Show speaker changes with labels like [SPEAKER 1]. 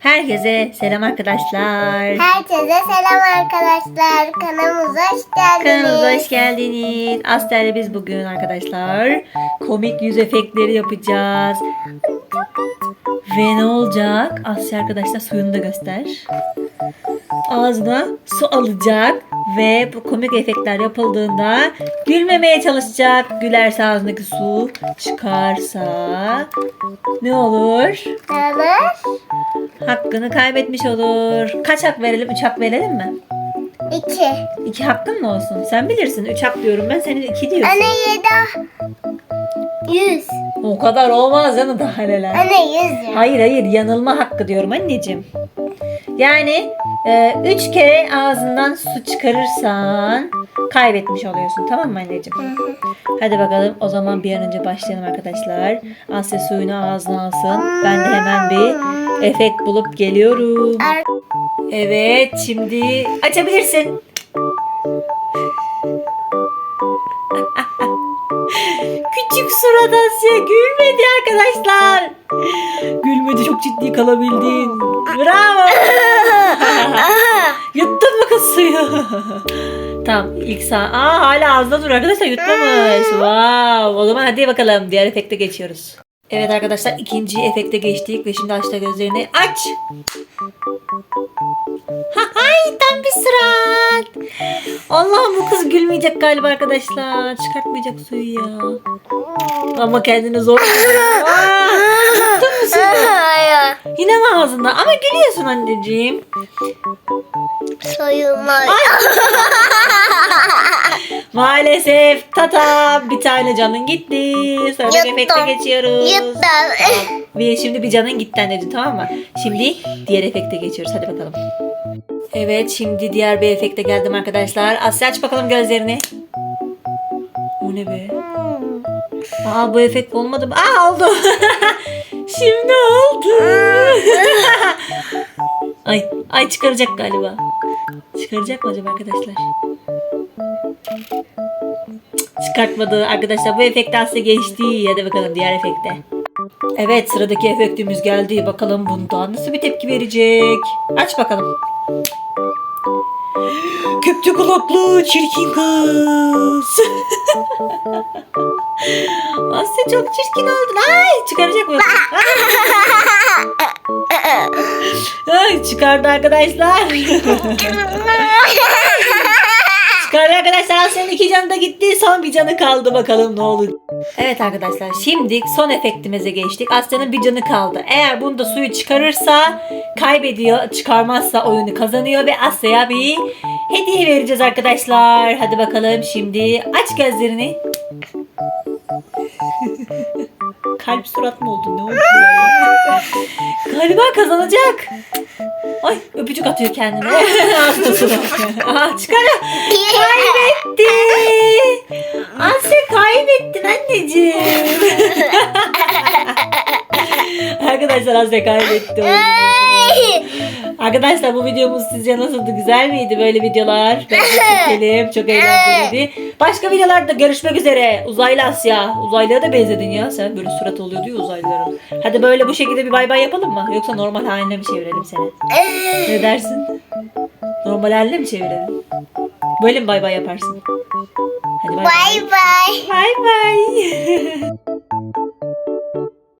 [SPEAKER 1] Herkese selam arkadaşlar.
[SPEAKER 2] Herkese selam arkadaşlar. Kanalımıza hoş geldiniz.
[SPEAKER 1] Kanalımıza hoş geldiniz. Asler'le biz bugün arkadaşlar komik yüz efektleri yapacağız. Ve ne olacak? Asya arkadaşlar suyunu da göster. Ağzına su alacak ve bu komik efektler yapıldığında gülmemeye çalışacak. Gülerse ağzındaki su çıkarsa ne olur?
[SPEAKER 2] Ne olur?
[SPEAKER 1] Hakkını kaybetmiş olur. Kaç hak verelim? Üç hak verelim mi?
[SPEAKER 2] İki.
[SPEAKER 1] İki hakkın mı olsun? Sen bilirsin. Üç hak diyorum ben. Senin iki diyorsun.
[SPEAKER 2] Anne yedi. Yüz.
[SPEAKER 1] O kadar olmaz canım daha neler.
[SPEAKER 2] Anne yüz ya.
[SPEAKER 1] Hayır hayır yanılma hakkı diyorum anneciğim. Yani e, üç kere ağzından su çıkarırsan kaybetmiş oluyorsun tamam mı anneciğim? Hadi bakalım o zaman bir an önce başlayalım arkadaşlar. Asya suyunu ağzına alsın. Ben de hemen bir efekt bulup geliyorum. Evet şimdi açabilirsin. Küçük surat Asya gülmedi arkadaşlar. Gülmedi çok ciddi kalabildin. Bravo. Yuttun mu kız suyu? tamam ilk sağ. Aa hala ağzında dur arkadaşlar yutmamış. Wow. O zaman hadi bakalım diğer efekte geçiyoruz. Evet arkadaşlar ikinci efekte geçtik ve şimdi açta gözlerini aç. Ha, ay tam bir surat. Allah'ım bu kız gülmeyecek galiba arkadaşlar. Çıkartmayacak suyu ya. Ama kendini zor. Aa, yuttun mu suyu? Yine mi ağzında? Ama gülüyorsun anneciğim.
[SPEAKER 2] Soyulma.
[SPEAKER 1] Maalesef tata bir tane canın gitti.
[SPEAKER 2] Yuttum.
[SPEAKER 1] efekte geçiyoruz.
[SPEAKER 2] Yuttum.
[SPEAKER 1] Bir, şimdi bir canın gitti anneciğim tamam mı? Şimdi diğer efekte geçiyoruz. Hadi bakalım. Evet şimdi diğer bir efekte geldim arkadaşlar. Asya aç bakalım gözlerini. O ne be? Aa bu efekt olmadı mı? Aa oldu. şimdi oldu. ay, ay çıkaracak galiba. Çıkaracak mı acaba arkadaşlar? Çıkartmadı arkadaşlar. Bu efekt Asya geçti. Hadi bakalım diğer efekte. Evet sıradaki efektimiz geldi. Bakalım bundan nasıl bir tepki verecek. Aç bakalım. Köpçe kulaklı çirkin kız. Asya çok çirkin oldun. Ay çıkaracak mı? Ay çıkardı arkadaşlar. çıkardı arkadaşlar. Asya'nın iki canı da gitti. Son bir canı kaldı. Bakalım ne olur. Evet arkadaşlar şimdi son efektimize geçtik. Asya'nın bir canı kaldı. Eğer bunda suyu çıkarırsa kaybediyor. Çıkarmazsa oyunu kazanıyor ve Asya'ya bir hediye vereceğiz arkadaşlar. Hadi bakalım şimdi aç gözlerini. Kalp surat mı oldu? Ne oldu? Galiba kazanacak. Ay öpücük atıyor kendine. Ağzına. Aa çıkarıyor. Kaybetti. Anneciğim. Arkadaşlar Asya kaybetti. Arkadaşlar bu videomuz sizce nasıldı? Güzel miydi böyle videolar? Ben çekelim. Çok eğlenceliydi. Başka videolarda görüşmek üzere. Uzaylı Asya. Uzaylıya da benzedin ya. Sen böyle surat oluyor diyor uzaylıların. Hadi böyle bu şekilde bir bay bay yapalım mı? Yoksa normal haline mi çevirelim seni? Ne dersin? Normal haline mi çevirelim? Böyle mi bay bay yaparsın? Hadi bay bay.
[SPEAKER 2] Bye bye.
[SPEAKER 1] Bay bay.